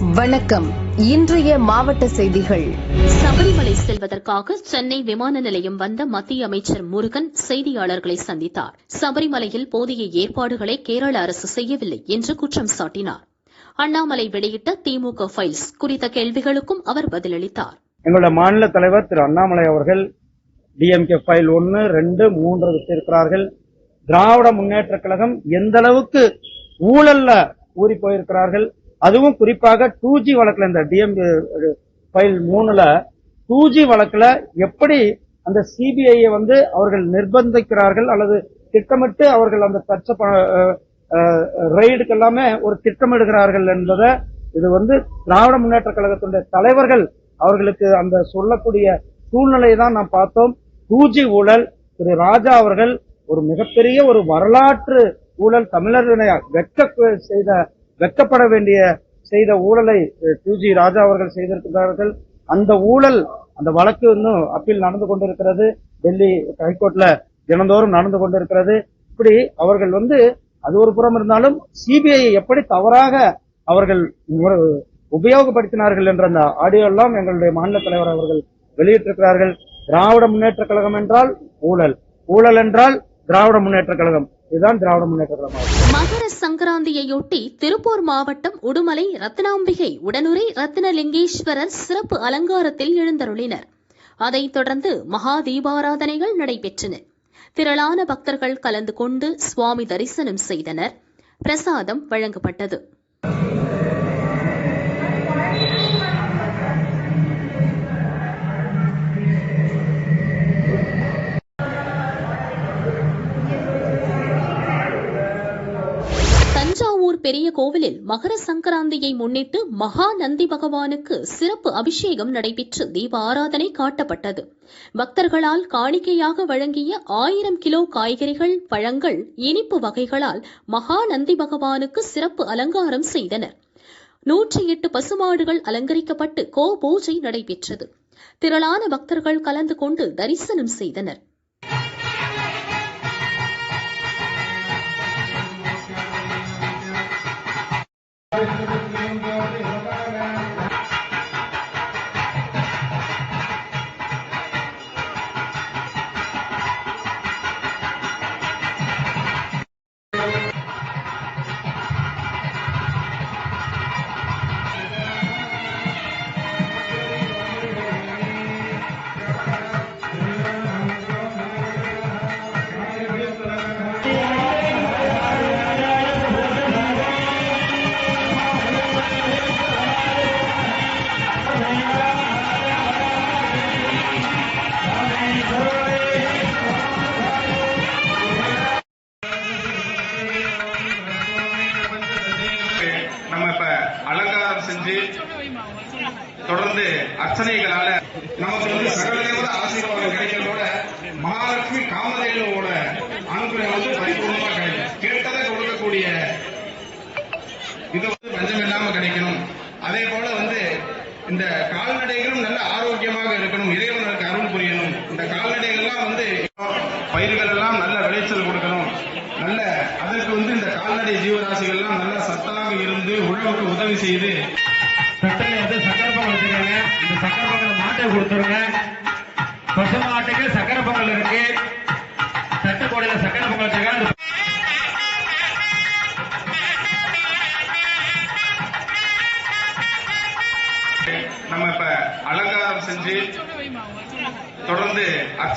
வணக்கம். இன்றைய மாவட்ட செய்திகள். சபரிமலை செல்வதற்காக சென்னை விமான நிலையம் வந்த மத்திய அமைச்சர் முருகன் செய்தியாளர்களை சந்தித்தார். சபரிமலையில் போதிய ஏற்பாடுகளை கேரள அரசு செய்யவில்லை என்று குற்றம் சாட்டினார். அண்ணாமலை வெளியிட்ட திமுக ஃபைல்ஸ் குறித்த கேள்விகளுக்கும் அவர் பதிலளித்தார். எங்களுடைய மாநில தலைவர் திரு அண்ணாமலை அவர்கள் டிஎம்கே ஃபைல் ஒன்னு ரெண்டு மூன்று வச்சிருக்கிறார்கள் திராவிட முன்னேற்ற கழகம் எந்த அளவுக்கு ஊழல்ல ஊறி போயிருக்கிறார்கள்? அதுவும் குறிப்பாக டூ ஜி வழக்கில் இந்த டிஎம்பி ஃபைல் மூணுல டூ ஜி வழக்கில் எப்படி அந்த சிபிஐயை வந்து அவர்கள் நிர்பந்திக்கிறார்கள் அல்லது திட்டமிட்டு அவர்கள் அந்த தச்ச ரெய்டுக்கு எல்லாமே ஒரு திட்டமிடுகிறார்கள் என்பதை இது வந்து திராவிட முன்னேற்ற கழகத்தினுடைய தலைவர்கள் அவர்களுக்கு அந்த சொல்லக்கூடிய சூழ்நிலையை தான் நாம் பார்த்தோம். டூஜி ஊழல் திரு ராஜா அவர்கள் ஒரு மிகப்பெரிய ஒரு வரலாற்று ஊழல் தமிழர்களை வெட்க செய்த வெட்கப்பட வேண்டிய செய்த ஊழலை டூஜி ராஜா அவர்கள் செய்திருக்கிறார்கள். அந்த ஊழல் அந்த வழக்கு இன்னும் அப்பீல் நடந்து கொண்டிருக்கிறது. டெல்லி ஹைகோர்ட்ல தினந்தோறும் நடந்து கொண்டிருக்கிறது. இப்படி அவர்கள் வந்து அது ஒரு புறம் இருந்தாலும் சிபிஐ எப்படி தவறாக அவர்கள் உபயோகப்படுத்தினார்கள் என்ற அந்த ஆடியோ எல்லாம் எங்களுடைய மாநில தலைவர் அவர்கள் வெளியிட்டிருக்கிறார்கள். திராவிட முன்னேற்ற கழகம் என்றால் ஊழல். ஊழல் என்றால் திராவிட முன்னேற்ற கழகம். இதுதான் திராவிட முன்னேற்ற கழகம் மகர சங்கராந்தியையொட்டி திருப்பூர் மாவட்டம் உடுமலை ரத்னாம்பிகை உடனுரை ரத்னலிங்கேஸ்வரர் சிறப்பு அலங்காரத்தில் எழுந்தருளினர். அதைத் தொடர்ந்து மகா தீபாராதனைகள் நடைபெற்றன. திரளான பக்தர்கள் கலந்து கொண்டு சுவாமி தரிசனம் செய்தனர். பிரசாதம் வழங்கப்பட்டது. பெரிய கோவிலில் மகர சங்கராந்தியை முன்னிட்டு மகா நந்தி பகவானுக்கு சிறப்பு அபிஷேகம் நடைபெற்று தீப ஆராதனை காட்டப்பட்டது. பக்தர்களால் காணிக்கையாக வழங்கிய ஆயிரம் கிலோ காய்கறிகள் பழங்கள் இனிப்பு வகைகளால் மகா நந்தி பகவானுக்கு சிறப்பு அலங்காரம் செய்தனர். நூற்றி எட்டு பசுமாடுகள் அலங்கரிக்கப்பட்டு கோ பூஜை நடைபெற்றது. திரளான பக்தர்கள் கலந்து கொண்டு தரிசனம் செய்தனர். நம்ம அதே போல வந்து இந்த கால்நடைகளும் நல்ல ஆரோக்கியமாக இருக்கணும் இறைவனுக்கு அருள் புரியணும். இந்த கால்நடைகள்லாம் வந்து பயிர்கள் எல்லாம் நல்ல விளைச்சல் கொடுக்கணும். நல்ல அதற்கு வந்து இந்த கால்நடை ஜீவராசிகள் எல்லாம் நல்ல சத்தாக இருந்து உழவுக்கு உதவி செய்து சட்டையை வந்து சக்கரை பொங்கல் இந்த சக்கரை பொங்கல் மாட்டை கொடுத்துருங்க.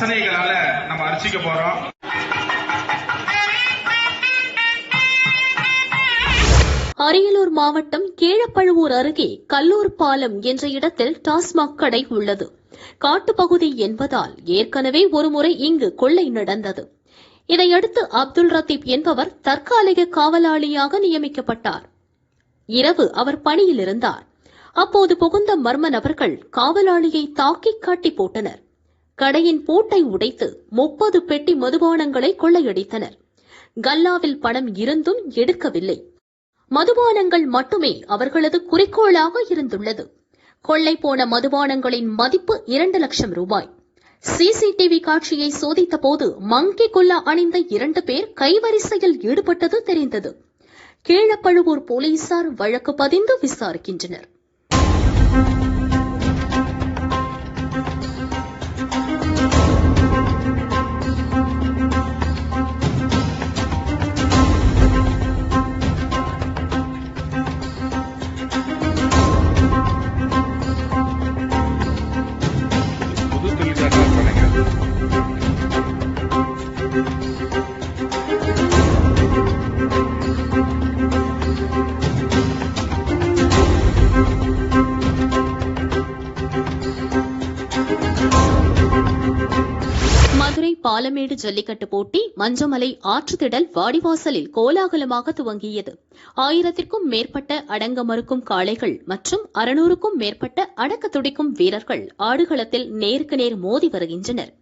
அர்ச்சனைகளால நம்ம அர்ச்சிக்க போறோம். அரியலூர் மாவட்டம் கீழப்பழுவூர் அருகே கல்லூர் பாலம் என்ற இடத்தில் டாஸ்மாக் கடை உள்ளது. காட்டுப்பகுதி என்பதால் ஏற்கனவே ஒருமுறை இங்கு கொள்ளை நடந்தது. இதையடுத்து அப்துல் ரத்தீப் என்பவர் தற்காலிக காவலாளியாக நியமிக்கப்பட்டார். இரவு அவர் பணியில் இருந்தார். அப்போது புகுந்த மர்ம நபர்கள் காவலாளியை தாக்கி காட்டி போட்டனர். கடையின் பூட்டை உடைத்து முப்பது பெட்டி மதுபானங்களை கொள்ளையடித்தனர். கல்லாவில் பணம் இருந்தும் எடுக்கவில்லை. மதுபானங்கள் மட்டுமே அவர்களது குறிக்கோளாக இருந்துள்ளது. கொள்ளை போன மதுபானங்களின் மதிப்பு இரண்டு லட்சம் ரூபாய். சிசிடிவி காட்சியை சோதித்த போது மங்கி கொல்லா அணிந்த இரண்டு பேர் கைவரிசையில் ஈடுபட்டது தெரிந்தது. கீழப்பழுவூர் போலீசார் வழக்கு பதிந்து விசாரிக்கின்றனர். மதுரை பாலமேடு ஜல்லிக்கட்டு போட்டி மஞ்சமலை ஆற்றுத்திடல் வாடிவாசலில் கோலாகலமாக துவங்கியது. ஆயிரத்திற்கும் மேற்பட்ட அடங்க மறுக்கும் காளைகள் மற்றும் அறுநூறுக்கும் மேற்பட்ட அடக்க துடிக்கும் வீரர்கள் ஆடுகளத்தில் நேருக்கு நேர் மோதி வருகின்றனர்.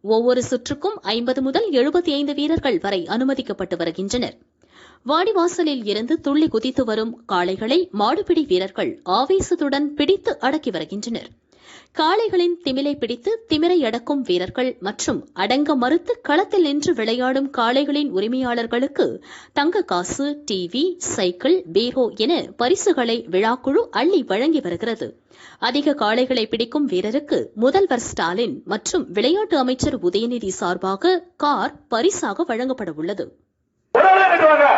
ஒவ்வொரு சுற்றுக்கும் ஐம்பது முதல் எழுபத்தி ஐந்து வீரர்கள் வரை அனுமதிக்கப்பட்டு வருகின்றனர். வாடிவாசலில் இருந்து துள்ளி குதித்து வரும் காளைகளை மாடுபிடி வீரர்கள் ஆவேசத்துடன் பிடித்து அடக்கி வருகின்றனர். காளைகளின் திமிலை பிடித்து திமிரை அடக்கும் வீரர்கள் மற்றும் அடங்க மறுத்து களத்தில் நின்று விளையாடும் காளைகளின் உரிமையாளர்களுக்கு தங்க காசு டிவி சைக்கிள் பீரோ என பரிசுகளை விழாக்குழு அள்ளி வழங்கி வருகிறது. அதிக காளைகளை பிடிக்கும் வீரருக்கு முதல்வர் ஸ்டாலின் மற்றும் விளையாட்டு அமைச்சர் உதயநிதி சார்பாக கார் பரிசாக வழங்கப்பட உள்ளது. உறவுல கட்டுவாங்க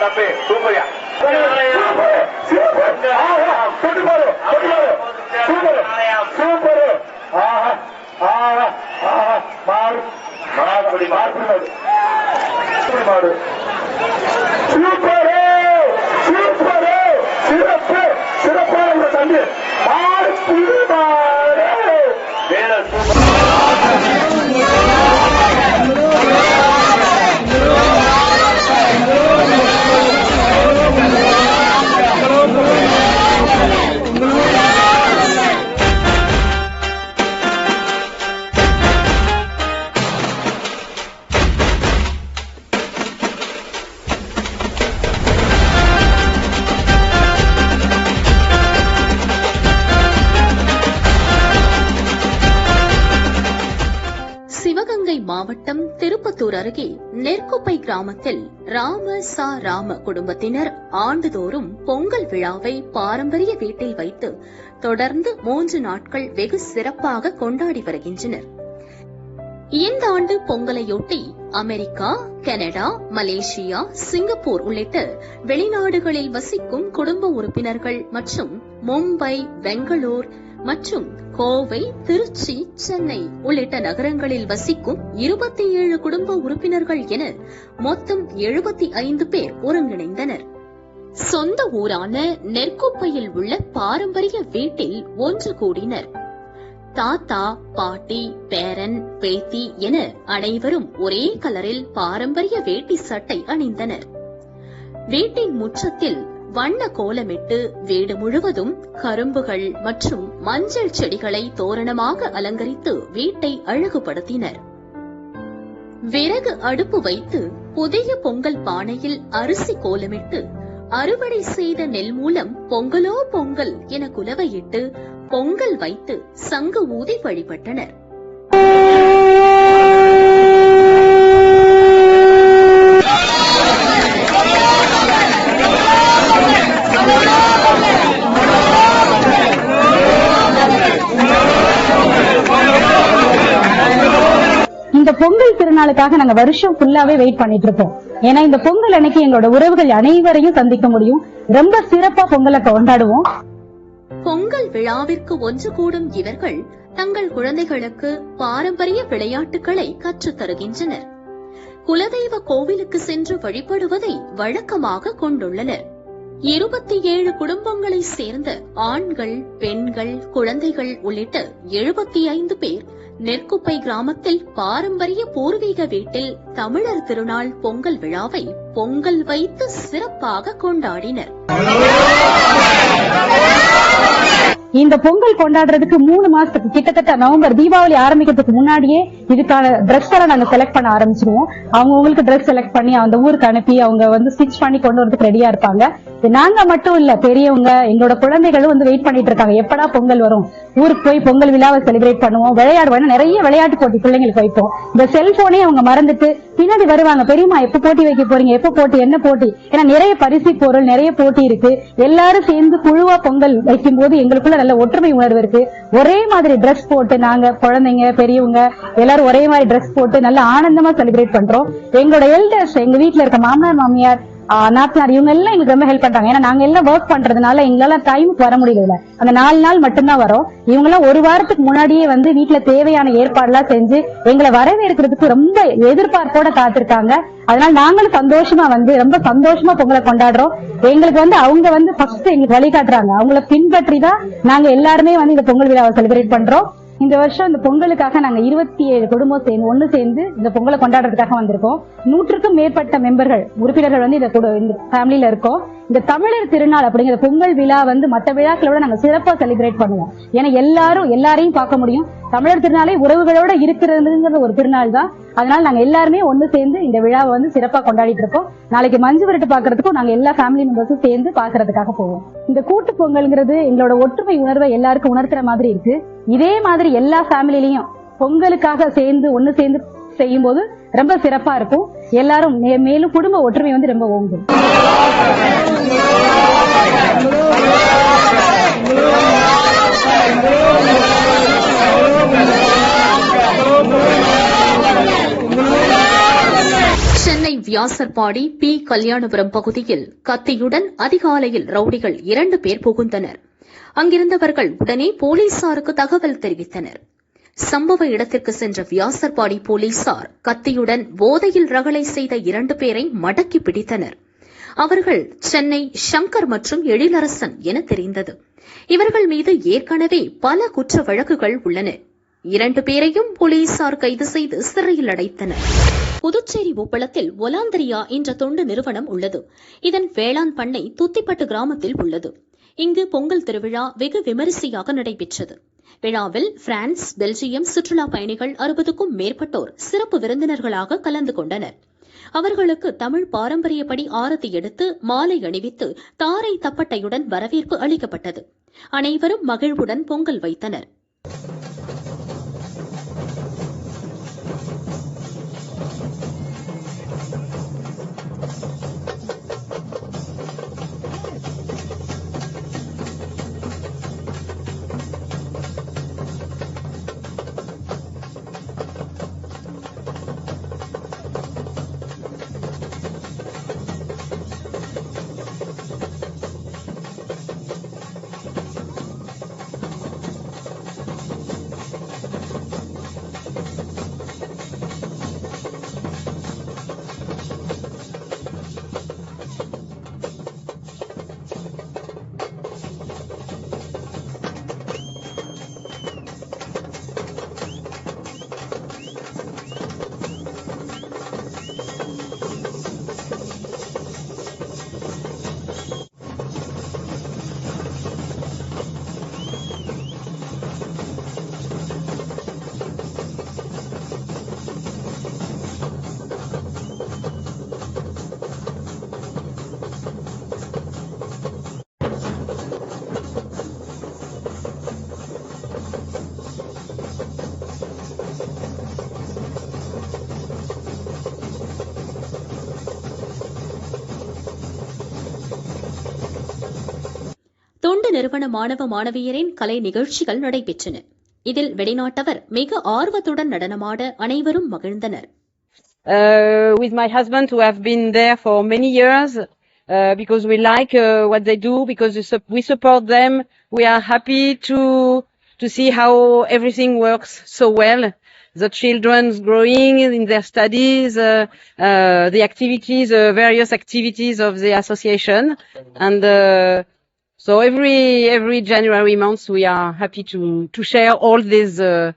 தப்பே சூப்பரியா? சூப்பர் பாரு சூப்பர் சூப்பர் ஆஹா ஆஹா ஆஹா மாறு மாறுபடி மாறுபடி சூப்பர் சூப்பர் சிறப்பு சிறப்பான தம்பி. மாறு புள்ளி மாறு திருப்பத்தூர் அருகே நெற்குப்பை கிராமத்தில் ராம சா ராம குடும்பத்தினர் ஆண்டுதோறும் பொங்கல் விழாவை பாரம்பரிய வீட்டில் வைத்து தொடர்ந்து மூன்று நாட்கள் வெகு சிறப்பாக கொண்டாடி வருகின்றனர். இந்த ஆண்டு பொங்கலையொட்டி அமெரிக்கா கனடா மலேசியா சிங்கப்பூர் உள்ளிட்ட வெளிநாடுகளில் வசிக்கும் குடும்ப உறுப்பினர்கள் மற்றும் மும்பை பெங்களூர் மற்றும் கோவை திருச்சி சென்னை உள்ளிட்ட நகரங்களில் வசிக்கும் இருபத்தி ஏழு குடும்ப உறுப்பினர்கள் என மொத்தம் எழுபத்தி ஐந்து பேர் ஒருங்கிணைந்தனர். சொந்த ஊரான நெற்குப்பையில் உள்ள பாரம்பரிய வீட்டில் ஒன்று கூடினர். தாத்தா பாட்டி பேரன் பேத்தி என அனைவரும் ஒரே கலரில் பாரம்பரிய வேட்டி சட்டை அணிந்தனர். வீட்டின் முற்றத்தில் வண்ண கோலமிட்டு வீடு முழுவதும் கரும்புகள் மற்றும் மஞ்சள் செடிகளை தோரணமாக அலங்கரித்து வீட்டை அழகுபடுத்தினர். விறகு அடுப்பு வைத்து புதிய பொங்கல் பானையில் அரிசி கோலமிட்டு அறுவடை செய்த நெல் மூலம் பொங்கலோ பொங்கல் என குலவையிட்டு பொங்கல் வைத்து சங்கு ஊதி வழிபட்டனர். திருநாளுக்காக நாங்க வருஷம் ஃபுல்லாவே வெயிட் பண்ணிட்டு இருப்போம் ஏன்னா இந்த பொங்கல் அன்னைக்கு எங்களோட உறவுகள் அனைவரையும் சந்திக்க முடியும். ரொம்ப சிறப்பா பொங்கலை கொண்டாடுவோம். பொங்கல் விழாவிற்கு ஒன்று கூடும் இவர்கள் தங்கள் குழந்தைகளுக்கு பாரம்பரிய விளையாட்டுகளை கற்றுத் தருகின்றனர். குலதெய்வ கோவிலுக்கு சென்று வழிபடுவதை வழக்கமாக கொண்டுள்ளனர். இருபத்தி ஏழு குடும்பங்களை சேர்ந்த ஆண்கள் பெண்கள் குழந்தைகள் உள்ளிட்ட எழுபத்தி ஐந்து பேர் நெற்குப்பை கிராமத்தில் பாரம்பரிய பூர்வீக வீட்டில் தமிழர் திருநாள் பொங்கல் விழாவை பொங்கல் வைத்து சிறப்பாக கொண்டாடினர். இந்த பொங்கல் கொண்டாடுறதுக்கு மூணு மாசத்துக்கு கிட்டத்தட்ட நவம்பர் தீபாவளி ஆரம்பிக்கிறதுக்கு முன்னாடியே இதுக்கான ட்ரெஸ் எல்லாம் நாங்க செலக்ட் பண்ண ஆரம்பிச்சிருவோம். அவங்க உங்களுக்கு ட்ரெஸ் செலக்ட் பண்ணி அந்த ஊருக்கு அனுப்பி அவங்க வந்து ஸ்டிச் பண்ணி கொண்டு வரதுக்கு ரெடியா இருப்பாங்க. நாங்க மட்டும் இல்ல பெரியவங்க எங்களோட குழந்தைகளும் வந்து வெயிட் பண்ணிட்டு இருக்காங்க. எப்படா பொங்கல் வரும்? ஊருக்கு போய் பொங்கல் விழாவை செலிப்ரேட் பண்ணுவோம். விளையாடுவோம் நிறைய விளையாட்டு போட்டி பிள்ளைங்களுக்கு வைப்போம். இந்த செல்போனே அவங்க மறந்துட்டு பின்னாடி வருவாங்க. பெரியம்மா எப்ப போட்டி வைக்க போறீங்க? எப்ப போட்டி? என்ன போட்டி? ஏன்னா நிறைய பரிசு பொருள் நிறைய போட்டி இருக்கு. எல்லாரும் சேர்ந்து குழுவா பொங்கல் வைக்கும் போது எங்களுக்குள்ள நல்ல ஒற்றுமை உணர்வு இருக்கு. ஒரே மாதிரி டிரெஸ் போட்டு நாங்க குழந்தைங்க பெரியவங்க எல்லாரும் ஒரே மாதிரி டிரெஸ் போட்டு நல்ல ஆனந்தமா செலிப்ரேட் பண்றோம். எங்களோட எல்டர்ஸ் எங்க வீட்டுல இருக்க மாமனார் மாமியார் நாத்தனார் இவங்க எல்லாம் எங்களுக்கு ரொம்ப ஹெல்ப் பண்றாங்க. ஏன்னா நாங்க எல்லாம் ஒர்க் பண்றதுனால எங்களால டைமுக்கு வர முடியல அந்த நாலு நாள் மட்டும்தான் வரோம். இவங்க எல்லாம் ஒரு வாரத்துக்கு முன்னாடியே வந்து வீட்டுல தேவையான ஏற்பாடுலாம் செஞ்சு எங்களை வரவேற்கிறதுக்கு ரொம்ப எதிர்பார்ப்போட காத்திருக்காங்க. அதனால நாங்களும் சந்தோஷமா வந்து ரொம்ப சந்தோஷமா பொங்கலை கொண்டாடுறோம். எங்களுக்கு வந்து அவங்க வந்து ஃபர்ஸ்ட் எங்களுக்கு வழிகாட்டுறாங்க. அவங்கள பின்பற்றி தான் நாங்க எல்லாருமே வந்து இந்த பொங்கல் விழாவை செலிப்ரேட் பண்றோம். இந்த வருஷம் இந்த பொங்கலுக்காக நாங்க இருபத்தி ஏழு குடும்பம் சேர்ந்து ஒண்ணு சேர்ந்து இந்த பொங்கலை கொண்டாடுறதுக்காக வந்திருக்கோம். நூற்றுக்கும் மேற்பட்ட மெம்பர்கள் உறுப்பினர்கள் வந்து இந்த இந்த ஃபேமிலியில இருக்கோம். இந்த தமிழர் திருநாள் அப்படிங்கிற பொங்கல் விழா வந்து மற்ற விழாக்களோட நாங்க சிறப்பா செலிப்ரேட் பண்ணுவோம். ஏன்னா எல்லாரும் எல்லாரையும் பார்க்க முடியும். தமிழர் திருநாளே உறவுகளோட இருக்கிறதுங்கிற ஒரு திருநாள் தான் அதனால நாங்க எல்லாருமே ஒண்ணு சேர்ந்து இந்த விழாவை வந்து சிறப்பா கொண்டாடிட்டு இருக்கோம். நாளைக்கு மஞ்சு விரட்டு பாக்குறதுக்கும் நாங்க எல்லா ஃபேமிலி மெம்பர்ஸும் சேர்ந்து பாக்குறதுக்காக போவோம். இந்த கூட்டு பொங்கல்ங்கிறது எங்களோட ஒற்றுமை உணர்வை எல்லாருக்கும் உணர்த்துற மாதிரி இருக்கு. இதே மாதிரி எல்லா ஃபேமிலிலையும் பொங்கலுக்காக சேர்ந்து ஒண்ணு சேர்ந்து செய்யும் போது ரொம்ப சிறப்பா இருக்கும். எல்லாரும் மே- மேலும் குடும்ப ஒற்றுமை வந்து ரொம்ப ஓங்கும். சென்னை வியாசர்பாடி பி. கல்யாணபுரம் பகுதியில் கத்தியுடன் அதிகாலையில் ரவுடிகள் இரண்டு பேர் புகுந்தனர். அங்கிருந்தவர்கள் உடனே போலீசாருக்கு தகவல் தெரிவித்தனர். சம்பவ இடத்திற்கு சென்ற வியாசர்பாடி போலீசார் கத்தியுடன் போதையில் ரகளை செய்த இரண்டு பேரை மடக்கி பிடித்தனர். அவர்கள் சென்னை சங்கர் மற்றும் எழிலரசன் என தெரிந்தது. இவர்கள் மீது ஏற்கனவே பல குற்ற வழக்குகள் உள்ளன. இரண்டு பேரையும் போலீசார் கைது செய்து சிறையில் அடைத்தனர். புதுச்சேரி உப்பளத்தில் ஒலாந்திரியா என்ற தொண்டு நிறுவனம் உள்ளது. இதன் வேளாண் பண்ணை துத்திப்பட்டு கிராமத்தில் உள்ளது. இங்கு பொங்கல் திருவிழா வெகு விமரிசையாக நடைபெற்றது. விழாவில் பிரான்ஸ் பெல்ஜியம் சுற்றுலா பயணிகள் அறுபதுக்கும் மேற்பட்டோர் சிறப்பு விருந்தினர்களாக கலந்து கொண்டனர். அவர்களுக்கு தமிழ் பாரம்பரியப்படி ஆரத்தி எடுத்து மாலை அணிவித்து தாரை தப்பட்டையுடன் வரவேற்பு அளிக்கப்பட்டது. அனைவரும் மகிழ்வுடன் பொங்கல் வைத்தனர். நிறுவன மாணவ மாணவியரின் கலை நிகழ்ச்சிகள் நடைபெற்றன இதில் வெளிநாட்டவர் மிக ஆர்வத்துடன் நடனமாட அனைவரும் மகிழ்ந்தனர் uh, with my husband who have been there for many years uh, because we like uh, what they do, because we, sup- we support them. We are happy to to see how everything works so well. The children's growing in their studies, uh, uh, the activities, uh, various activities of the association, and uh, so every every January month we are happy to to share all these uh,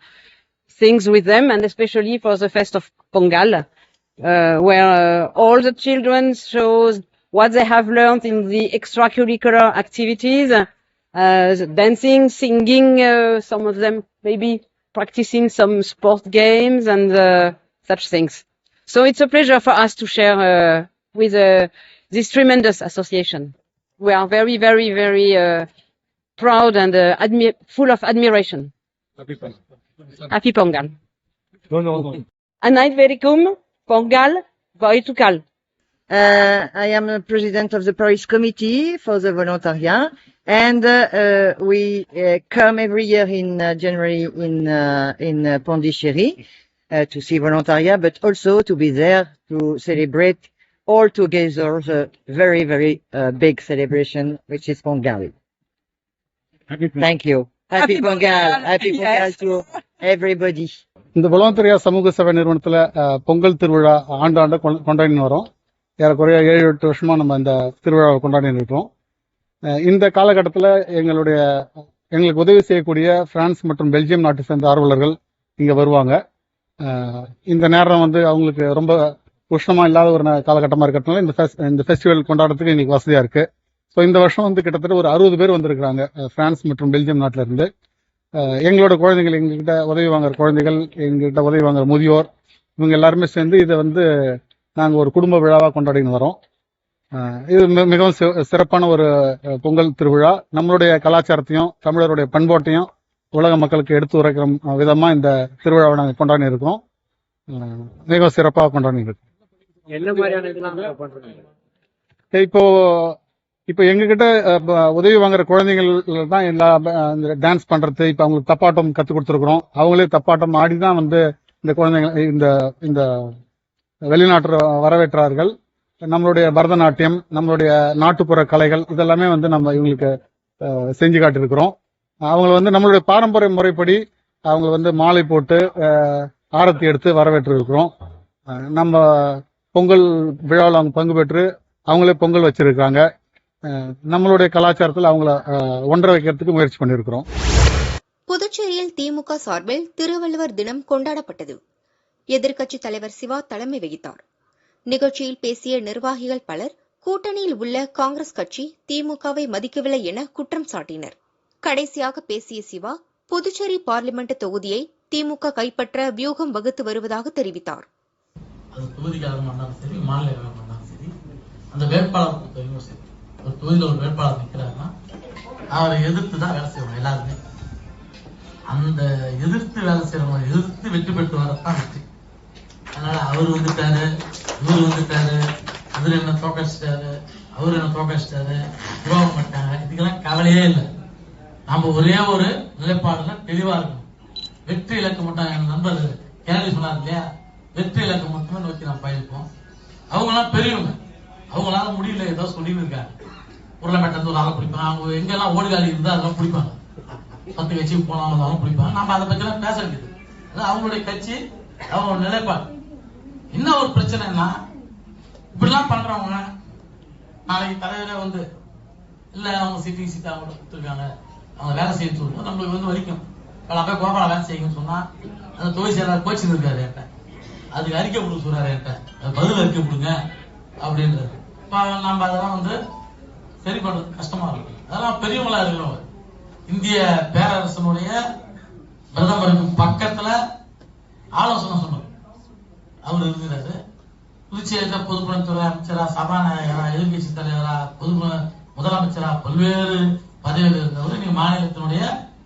things with them, and especially for the fest of Pongal, uh, where uh, all the children shows what they have learned in the extracurricular activities, uh, dancing, singing, uh, some of them maybe practicing some sport games and uh, such things. So it's a pleasure for us to share with this tremendous association. We are very, very, very uh, proud and uh, admi- full of admiration. Happy Pongal. Anaid Pongal, Boitukal. Uh, I am the president of the Paris Committee for the Volontariat, and uh, uh, we uh, come every year in uh, January in uh, in uh, Pondichéry uh, to see Volontariat, but also to be there to celebrate all together the very very uh, big celebration, which is Pongal. Thank you. Happy, Pongal. Happy Pongal to everybody. இந்த வளவந்தரியா சமூக சேவை நிறுவனத்துல பொங்கல் திருவிழா ஆண்டாண்ட கொ- கொண்டாடின்னு வரோம் ஏறக்குறைய ஏழு எட்டு வருஷமா நம்ம இந்த திருவிழாவை கொண்டாடின்னு இருக்கோம் இந்த காலகட்டத்தில் எங்களுடைய எங்களுக்கு உதவி செய்யக்கூடிய பிரான்ஸ் மற்றும் பெல்ஜியம் நாட்டை சேர்ந்த ஆர்வலர்கள் இங்க வருவாங்க இந்த நேரம் வந்து அவங்களுக்கு ரொம்ப உஷ்ணமா இல்லாத ஒரு நே- காலகட்டமா இருக்கிறதுனால இந்த இந்த ஃபெஸ்டிவல் கொண்டாடுறதுக்கு எங்களுக்கு வசதியா இருக்கு. ஸோ இந்த வருஷம் வந்து கிட்டத்தட்ட ஒரு அறுபது பேர் வந்திருக்கிறாங்க. ஃப்ரான்ஸ் பிரான்ஸ் மற்றும் பெல்ஜியம் நாட்டில இருந்து எங்களோட குழந்தைகள் எங்ககிட்ட உதவி வாங்குற குழந்தைகள் எங்ககிட்ட உதவி வாங்குற முதியோர் இவங்க எல்லாருமே சேர்ந்து இதை வந்து நாங்கள் ஒரு குடும்ப விழாவாக கொண்டாடின்னு வரோம். இது மிகவும் சிறப்பான ஒரு பொங்கல் திருவிழா. நம்மளுடைய கலாச்சாரத்தையும் தமிழருடைய பண்பாட்டையும் உலக மக்களுக்கு எடுத்து உரைக்கிற விதமாக விதமா இந்த திருவிழாவை நாங்கள் கொண்டாடி இருக்கோம். மிகவும் சிறப்பாக கொண்டாடி இருக்கோம். என்ன மாதிரியான இதெல்லாம் பண்றீங்க? இப்போ இப்போ எங்ககிட்ட உதவி வாங்குற குழந்தைகள் தான் எல்லா டான்ஸ் பண்றது இப்போ அவங்களுக்கு தப்பாட்டம் கத்து கொடுத்துருக்குறோம். அவங்களே தப்பாட்டம் ஆடி தான் வந்து இந்த குழந்தைங்க இந்த இந்த வெளிநாட்டு வரவேற்றார்கள். நம்மளுடைய பரதநாட்டியம் நம்மளுடைய நாட்டுப்புற கலைகள் இதெல்லாமே வந்து நம்ம இவங்களுக்கு செஞ்சு காட்டியிருக்கிறோம். அவங்கள வந்து நம்மளுடைய பாரம்பரிய முறைப்படி அவங்க வந்து மாலை போட்டு ஆரத்தி எடுத்து வரவேற்று இருக்கிறோம் அஹ், நம்ம பொங்கல் விழாவில் அவங்க பங்கு பெற்று அவங்களே பொங்கல் வச்சிருக்காங்க. நம்மளுடைய கலாச்சாரத்தில் அவங்கள ஒன்றரை வைக்கிறதுக்கு முயற்சி பண்ணியிருக்கிறோம் புதுச்சேரியில் திமுக சார்பில் திருவள்ளுவர் தினம் கொண்டாடப்பட்டது. எதிர்க்கட்சித் தலைவர் சிவா தலைமை வகித்தார். நிகழ்ச்சியில் பேசிய நிர்வாகிகள் பலர் கூட்டணியில் உள்ள காங்கிரஸ் கட்சி திமுகவை மதிக்கவில்லை என குற்றம் சாட்டினர். கடைசியாக பேசிய சிவா புதுச்சேரி பார்லிமெண்ட் தொகுதியை திமுக கைப்பற்ற வியூகம் வகுத்து வருவதாக தெரிவித்தார். அது தொகுதிக்காரமாக இருந்தாலும் சரி மாநில இருந்தாலும் சரி அந்த வேட்பாளர் பொறுத்தவரைக்கும் சரி ஒரு தொகுதியில் ஒரு வேட்பாளர் நிற்கிறாருன்னா அவரை எதிர்த்து தான் வேலை செய்வாங்க எல்லாருமே. அந்த எதிர்த்து வேலை செய்யறவங்க எதிர்த்து வெற்றி பெற்று வரத்தான் வெற்றி. அதனால அவர் வந்துட்டாரு இவர் வந்துட்டாரு இவர் என்ன தோக்கடிச்சிட்டாரு அவர் என்ன தோக்கடிச்சிட்டாரு துரோகம் பண்ணிட்டாங்க இதுக்கெல்லாம் கவலையே இல்லை. நாம ஒரே ஒரு நிலைப்பாடுல தெளிவா இருக்கணும். வெற்றி இலக்கு மட்டும் என் நண்பர் கேள்வி சொன்னார் இல்லையா? வெற்றி இலக்கை மட்டுமே நோக்கி நாம் பயணிப்போம். அவங்களாம் பெரியவங்க. அவங்களால முடியல ஏதோ சொல்லிட்டு இருக்காங்க உருளைப்பட்டது ஒரு ஆளை பிடிப்பாங்க. அவங்க எங்கெல்லாம் ஓடுகாலி இருந்தால் அதெல்லாம் பிடிப்பாங்க. பத்து கட்சி போனாலும் அதெல்லாம் பிடிப்பாங்க. நம்ம அதை பத்திலாம் பேச வேண்டியது. அது அவங்களுடைய கட்சி அவங்க நிலைப்பாடு. என்ன ஒரு பிரச்சனைன்னா இப்படிலாம் பண்றவங்க நாளைக்கு தலைவரே வந்து இல்ல அவங்க சிட்டிங் சீட் அவங்க கொடுத்துருக்காங்க. அவங்க வேலை செய்ய சொல்லுவோம் நம்மளுக்கு வந்து வலிக்கும். பல போய் கோபால வேலை செய்யுங்கன்னு சொன்னா அந்த தொழில் செயலாளர் கோச்சிங் இருக்காரு என்கிட்ட. அதுக்கு அறிக்கை கொடுக்க சொல்றாரு என்கிட்ட. பதில் அறிக்கை கொடுங்க அப்படின்றது இப்ப நம்ம அதெல்லாம் வந்து சரி பண்றது கஷ்டமா இருக்கு. அதெல்லாம் பெரியவங்களா இருக்கிறவங்க இந்திய பேரரசனுடைய பிரதமருக்கு பக்கத்துல ஆலோசனை சொன்னார் அவர் இருக்கிறாரு. புதுச்சேரியில பொதுப்பணித்துறை அமைச்சரா சபாநாயகரா எதிர்கட்சி தலைவரா பொதுப்பண முதலமைச்சரா பல்வேறு பதவியில் இருந்தவர். நீங்க மாநிலத்தினுடைய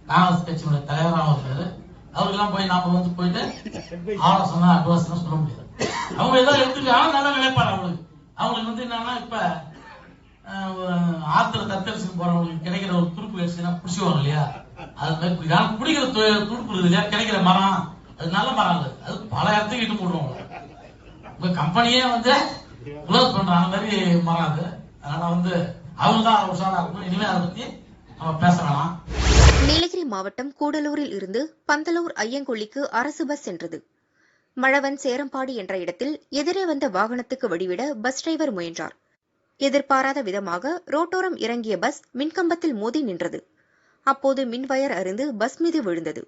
காங்கிரஸ் கட்சியினுடைய தலைவராகவும் இருக்காரு. அவருக்கெல்லாம் போய் நாம வந்து போயிட்டு ஆலோசனை அட்வாசனை சொல்ல முடியாது. அவங்க ஏதோ எடுத்துட்டு ஆனா நல்ல அவங்களுக்கு. அவங்களுக்கு வந்து என்னன்னா இப்ப ஆத்துல தத்தரிசி போறவங்களுக்கு கிடைக்கிற ஒரு துருப்பு கிடைச்சுன்னா பிடிச்சுவாங்க இல்லையா? அது மாதிரி பிடிக்கும். குடிக்கிற பிடிக்கிற து- இருக்குது இல்லையா? கிடைக்கிற மரம் அது நல்ல மரம் அது. அது பல இடத்துக்கு இட்டு போடுவாங்க. உங்க கம்பெனியே வந்து க்ளோஸ் பண்றாங்க மாதிரி அது. அதனால வந்து அவங்க தான் உஷாரா இருக்கணும். இனிமே அதை பத்தி நம்ம பேச வேணாம். நீலகிரி மாவட்டம் கூடலூரில் இருந்து பந்தலூர் ஐயங்கொல்லிக்கு அரசு பஸ் சென்றது. மழவன் சேரம்பாடி என்ற இடத்தில் எதிரே வந்த வாகனத்துக்கு வழிவிட பஸ் டிரைவர் முயன்றார். எதிர்பாராத விதமாக ரோட்டோரம் இறங்கிய பஸ் மின்கம்பத்தில் மோதி நின்றது. அப்போது மின்வயர் அருந்து பஸ் மீது விழுந்தது.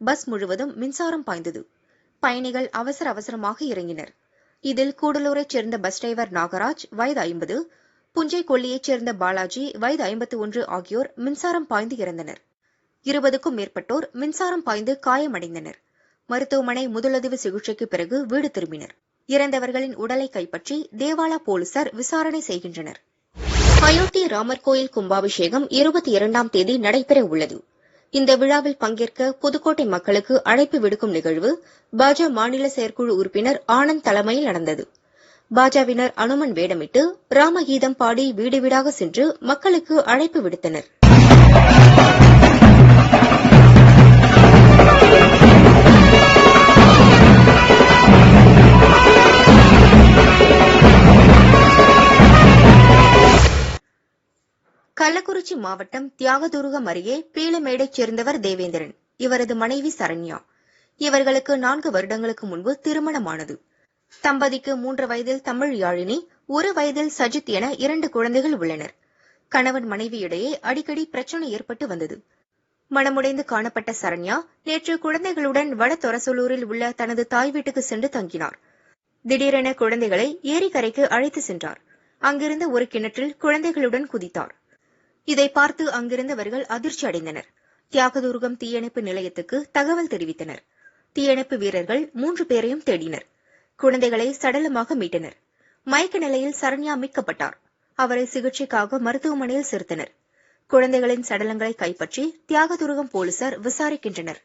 பஸ் முழுவதும் மின்சாரம் பாய்ந்தது. பயணிகள் அவசர அவசரமாக இறங்கினர். இதில் கூடலூரைச் சேர்ந்த பஸ் டிரைவர் நாகராஜ் வயது ஐம்பது புஞ்சை கொல்லியைச் சேர்ந்த பாலாஜி வயது ஐம்பத்தி ஒன்று ஆகியோர் மின்சாரம் பாய்ந்து இறந்தனர். இருபதுக்கும் மேற்பட்டோர் மின்சாரம் பாய்ந்து காயமடைந்தனர். மருத்துவமனை முதலுதவி சிகிச்சைக்கு பிறகு வீடு திரும்பினர். இறந்தவர்களின் உடலை கைப்பற்றி தேவாலா போலீசார் விசாரணை செய்கின்றனர். அயோத்தி ராமர் கோயில் கும்பாபிஷேகம் இருபத்தி இரண்டாம் தேதி நடைபெற உள்ளது. இந்த விழாவில் பங்கேற்க புதுக்கோட்டை மக்களுக்கு அழைப்பு விடுக்கும் நிகழ்வு பாஜ மாநில செயற்குழு உறுப்பினர் ஆனந்த் தலைமையில் நடந்தது. பாஜவினர் அனுமன் வேடமிட்டு ராமகீதம் பாடி வீடு வீடாக சென்று மக்களுக்கு அழைப்பு விடுத்தனர். கள்ளக்குறிச்சி மாவட்டம் தியாகதுருகம் அருகே பீளமேடைச் சேர்ந்தவர் தேவேந்திரன். இவரது மனைவி சரண்யா. இவர்களுக்கு நான்கு வருடங்களுக்கு முன்பு திருமணமானது. தம்பதிக்கு மூன்று வயதில் தமிழ் யாழினி ஒரு வயதில் சஜித் என இரண்டு குழந்தைகள் உள்ளனர். கணவன் மனைவி இடையே அடிக்கடி பிரச்சனை ஏற்பட்டு வந்தது. மனமுடைந்து காணப்பட்ட சரண்யா நேற்று குழந்தைகளுடன் வட தொரசலூரில் உள்ள தனது தாய் வீட்டுக்கு சென்று தங்கினார். திடீரென குழந்தைகளை ஏரிக்கரைக்கு அழைத்து சென்றார். அங்கிருந்த ஒரு கிணற்றில் குழந்தைகளுடன் குதித்தார். இதை பார்த்து அங்கிருந்தவர்கள் அதிர்ச்சி அடைந்தனர். தியாகதுர்கம் தீயணைப்பு நிலையத்துக்கு தகவல் தெரிவித்தனர். தீயணைப்பு வீரர்கள் மூன்று பேரையும் தேடினர். குழந்தைகளை சடலமாக மீட்டனர். மயக்க நிலையில் சரண்யா மீட்கப்பட்டார். அவரை சிகிச்சைக்காக மருத்துவமனையில் சேர்த்தனர். குழந்தைகளின் சடலங்களை கைப்பற்றி தியாகதுருகம் போலீசார் விசாரிக்கின்றனர்.